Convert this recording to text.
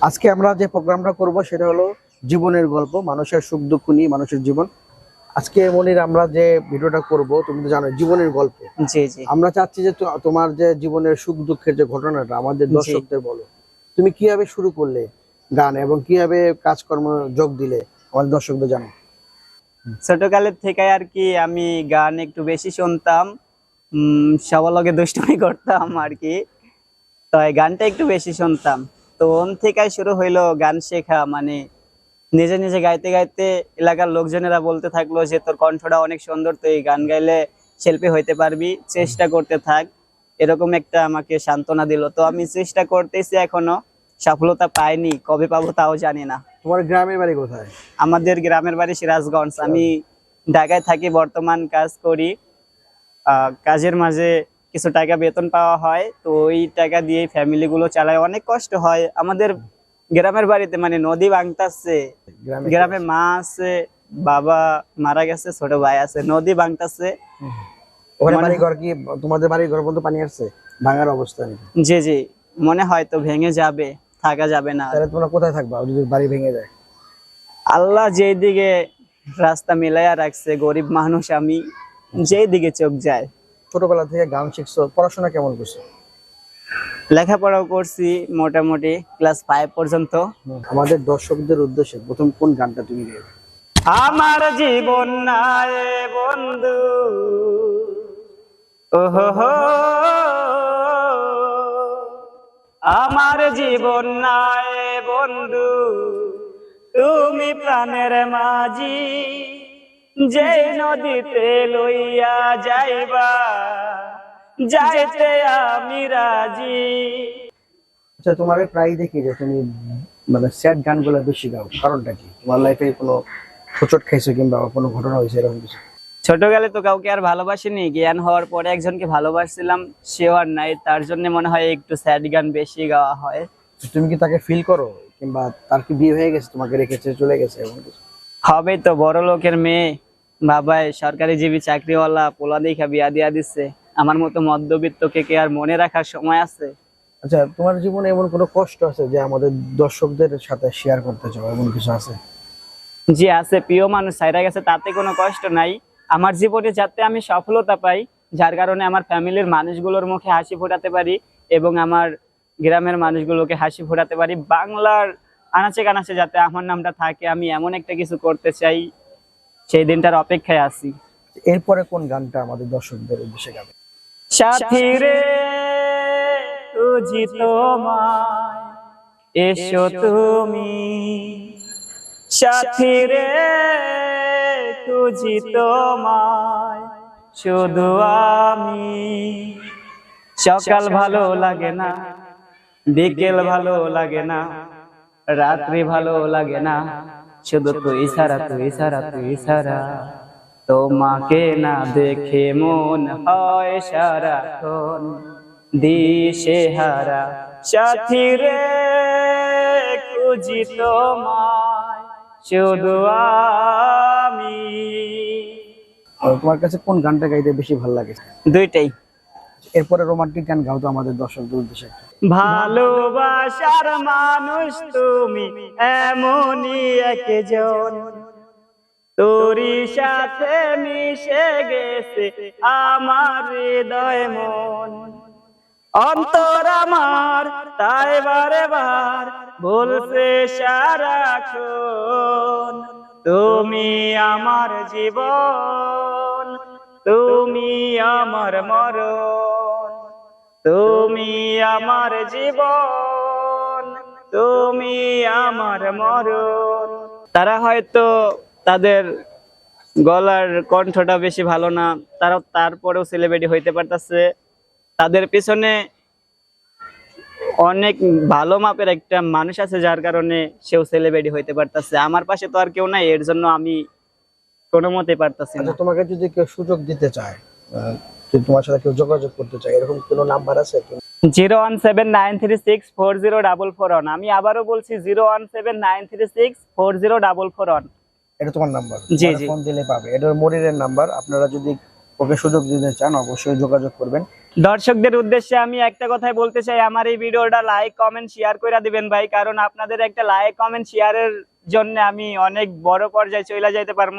আজকে আমরা যে প্রোগ্রামটা করব সেটা হলো জীবনের গল্প মানুষের সুখ দুঃখ নিয়ে মানুষের জীবন। আজকে মনির আমরা যে ভিডিওটা করব তুমি তো জানো জীবনের গল্প। জি জি। আমরা চাচ্ছি যে তোমার যে জীবনের সুখ দুঃখের যে ঘটনাটা আমাদের দর্শকদের বলো। তুমি কীভাবে শুরু করলে গান এবং কীভাবে কাজকর্ম যোগ দিলে? আমাদের দর্শকদের জানো। ছোটকালের থেকে আর কি আমি গান একটু বেশি শুনতাম উম, সবার লগে দুষ্টুমি করতাম আর কি। তাই গানটা একটু বেশি শুনতাম। তো ওন থেকে শুরু হইল গান শেখা মানে নিজে নিজে গাইতে গাইতে এলাকার লোকজনেরা বলতে থাকল যে তোর কণ্ঠটা অনেক সুন্দর তুই গান গাইলে শিল্পী হইতে পারবি চেষ্টা করতে থাক। এরকম একটা আমাকে সান্ত্বনা দিল। তো আমি চেষ্টা করতেছি এখনও সফলতা পাইনি কবে পাবো তাও জানি না। তোমার গ্রামের বাড়ি কোথায়? আমাদের গ্রামের বাড়ি সিরাজগঞ্জ। আমি ঢাকায় থাকি বর্তমান কাজ করি। কাজের মাঝে কিছু টাকা বেতন পাওয়া হয় তো ওই টাকা দিয়ে ফ্যামিলি গুলো চালায়। অনেক কষ্ট হয়। আমাদের গ্রামের বাড়িতে মানে নদী ভাঙতাছে গ্রামে মা আছে বাবা মারা গেছে ছোট ভাই আছে নদী ভাঙতাছে। ওখানে মানে- বাড়ি ঘর কি তোমাদের বাড়ি ঘর পর্যন্ত পানি আসছে? ভাঙার অবস্থা জি জি। মনে হয় তো ভেঙে যাবে থাকা যাবে না। তাহলে তোমরা কোথায় থাকবা? যদি বাড়ি ভেঙে যায়। আল্লাহ যেই দিকে রাস্তা মিলাইয়া রাখছে গরিব মানুষ আমি যেই দিকে চোখ যায়। ছোটবেলা থেকে গান শিখছো পড়াশোনা কেমন করছ? লেখাপড়াও করছি মোটামুটি ক্লাস ফাইভ পর্যন্ত। আমাদের দর্শকদের উদ্দেশ্যে প্রথম কোন গানটা তুমি আমার জীবন নাই বন্ধু। ওহো আমার জীবন নাই বন্ধু। তুমি প্রাণের মাঝি। যে নদীতে লইয়া যাইবা যাইতে আমি রাজি। আচ্ছা তোমার প্রায় দেখি যে তুমি মানে স্যাড গানগুলো বেশি গাও। কারণটা কি? তোমার লাইফে কোনো হোঁচট খাইছো কিংবা কোনো ঘটনা হয়েছে এরকম কিছু? ছোটকালে তো কাউকে আর ভালোবাসিনি। জ্ঞান হওয়ার পরে একজনকে ভালোবাসছিলাম সেও আর নাই। তার জন্য মনে হয় একটু স্যাড গান বেশি গাওয়া হয়। তুমি কি তাকে ফিল করো? কিংবা তার কি বিয়ে হয়ে গেছে তোমাকে রেখেছে চলে গেছে এমন কিছু? হবে তো বড় লোকের মেয়ে। বাবাই সরকারি জীবী চাকরিওয়ালা পোলা দেখা বিয়া দিয়া দিচ্ছে আমার মতো মধ্যবিত্তকে কে আর মনে রাখার সময় আছে? আচ্ছা তোমার জীবনে এমন কোনো কষ্ট আছে যে আমাদের দর্শকদের সাথে শেয়ার করতে চাও? এমন কিছু আছে? জি আছে। প্রিয় মানুষ সাইরা গেছে তাতে কোনো কষ্ট নাই। আমার জীবনে যাতে আমি সফলতা পাই যার কারণে আমার ফ্যামিলির মানুষগুলোর মুখে হাসি ফোটাতে পারি এবং আমার গ্রামের মানুষগুলোকে হাসি ফোটাতে পারি। বাংলার আনাচে কানাচে যাতে আমার নামটা থাকে আমি এমন একটা কিছু করতে চাই। সেই দিনটার অপেক্ষায় আছি। এরপরে কোন গানটা আমাদের দর্শকদের উদ্দেশ্যে গাবে? সাথী রে তুজি তোমায় এসো তুমি। সাথী রে তুজি তোমায় শুধু আমি। সকাল ভালো লাগে না বিকেল ভালো লাগে না রাত্রি ভালো লাগে না। শুধু তুই সারা তুই সারা তুই সারা তোমাকে না দেখে মন হয় সারাক্ষণ দিশে হারা সাথী রে খুঁজি তোমায় শুধু আমি তোমার কাছে কোন গানটা গাইতে বেশি ভালো লাগে? দুইটাই। এরপরে রোমান্টিক গান গাও তো আমাদের দর্শকদের উদ্দেশ্যে। ভালোবাসার মানুষ তুমি, এমনই একজন। তোরই সাথে মিশে গেছে আমার হৃদয় মন। অন্তর আমার তাই বারে বার বলছে সারাক্ষণ তুমি আমার জীবন, তুমি আমার মরণ। তুমি আমার জীবন, তুমি আমার মরণ। তারা হয়তো তাদের গলার কণ্ঠটা বেশি ভালো না, তারা তারপরেও সেলিব্রিটি হইতে পারতাছে। তাদের পিছনে অনেক ভালো মাপের একটা মানুষ আছে, যার কারণে সেও সেলিব্রিটি হইতে পারতাছে। আমার পাশে তো আর কেউ নাই, এর জন্য আমি কোনো মতে পারতাছি না। আচ্ছা তোমাকে যদি কেউ সুযোগ দিতে চায় যদি তোমার সাথে কেউ যোগাযোগ করতে চায় এরকম কোনো নাম্বার আছে? Zero one seven nine three six four zero double four one. আমি আবারও বলছি zero one seven nine three six four zero double four one. এটা তোমার নাম্বার। জি, জি। ফোন দিলে পাবে। এটা মরিরের নাম্বার। আপনারা যদি ওকে সুযোগ দিতে চান অবশ্যই যোগাযোগ করবেন। দর্শকদের উদ্দেশ্যে আমি একটা কথাই বলতে চাই আমার এই ভিডিওটা লাইক কমেন্ট শেয়ার করে দিবেন ভাই কারণ আপনাদের একটা লাইক কমেন্ট শেয়ারের জন্য আমি অনেক বড় পর্যায়ে চলে যাইতে পারব।